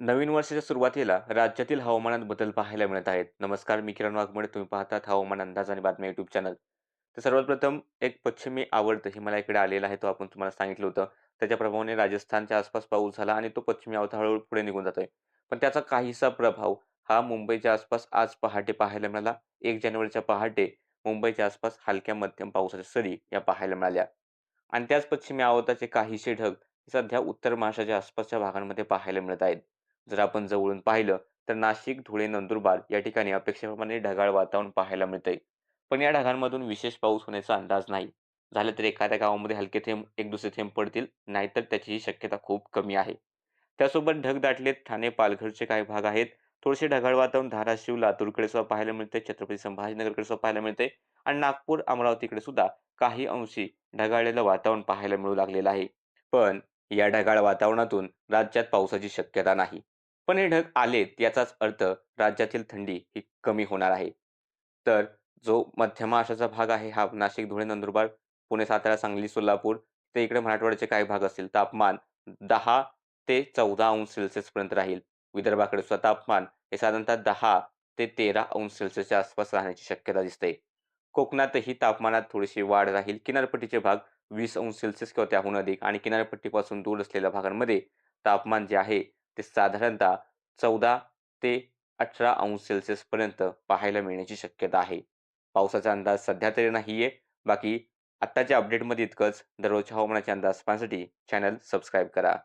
नवीन वर्षाच्या सुरुवातीला राज्यातील हवामानात बदल पाहायला मिळत आहेत. नमस्कार मी किरण वाघमोडे. तुम्ही पाहतात हवामान अंदाज आणि बातम्या युट्यूब चॅनल तर सर्वात प्रथम एक पश्चिमी आवडतं हिमालयाकडे आलेला आहे तो आपण तुम्हाला सांगितलं होतं. त्याच्या प्रभावाने राजस्थानच्या आसपास पाऊस झाला आणि तो पश्चिमी आवता हळूहळू पुढे निघून जातोय. पण त्याचा काहीसा प्रभाव हा मुंबईच्या आसपास आज पहाटे पाहायला मिळाला. एक जानेवारीच्या पहाटे मुंबईच्या आसपास हलक्या मध्यम पावसाच्या सरी या पाहायला मिळाल्या. आणि त्याच पश्चिमी आवताचे काहीसे ढग सध्या उत्तर महाराष्ट्राच्या आसपासच्या भागांमध्ये पाहायला मिळत आहेत. जर आपण जवळून पाहिलं तर नाशिक धुळे नंदुरबार या ठिकाणी अपेक्षेप्रमाणे ढगाळ वातावरण पाहायला मिळते पण या ढगांमधून विशेष पाऊस होण्याचा अंदाज नाही. झालं तर एखाद्या गावामध्ये हलके थेंब एक दुसरे थेंब पडतील नाहीतर त्याचीही शक्यता खूप कमी आहे. त्यासोबत ढग दाटलेत ठाणे पालघरचे काही भाग आहेत. थोडेसे ढगाळ वातावरण धाराशिव लातूरकडे सुद्धा पाहायला मिळते छत्रपती संभाजीनगरकडे सुद्धा पाहायला मिळते आणि नागपूर अमरावतीकडे सुद्धा काही अंशी ढगाळलेलं वातावरण पाहायला मिळू लागलेलं आहे. पण या ढगाळ वातावरणातून राज्यात पावसाची शक्यता नाही. पण हे ढग आलेत याचाच अर्थ राज्यातील थंडी ही कमी होणार आहे. तर जो मध्य महाराष्ट्राचा भाग आहे हा नाशिक धुळे नंदुरबार पुणे सातारा सांगली सोलापूर ते इकडे मराठवाड्याचे काही भाग असतील. तापमान दहा ते चौदा अंश सेल्सिअस पर्यंत राहील. विदर्भाकडे सुद्धा तापमान हे साधारणतः दहा ते तेरा अंश सेल्सिअसच्या आसपास राहण्याची शक्यता दिसते. कोकणातही तापमानात थोडीशी वाढ राहील. किनारपट्टीचे भाग वीस अंश सेल्सिअस किंवा त्याहून अधिक आणि किनारपट्टीपासून दूर असलेल्या भागांमध्ये तापमान जे आहे ते साधारणतः चौदा ते अठरा अंश सेल्सिअस पर्यंत पाहायला मिळण्याची शक्यता आहे. पावसाचा अंदाज सध्या तरी नाहीये. बाकी आत्ताच्या अपडेटमध्ये इतकंच. दररोजच्या हवामानाचे अंदाज पाहण्यासाठी चॅनल सबस्क्राईब करा.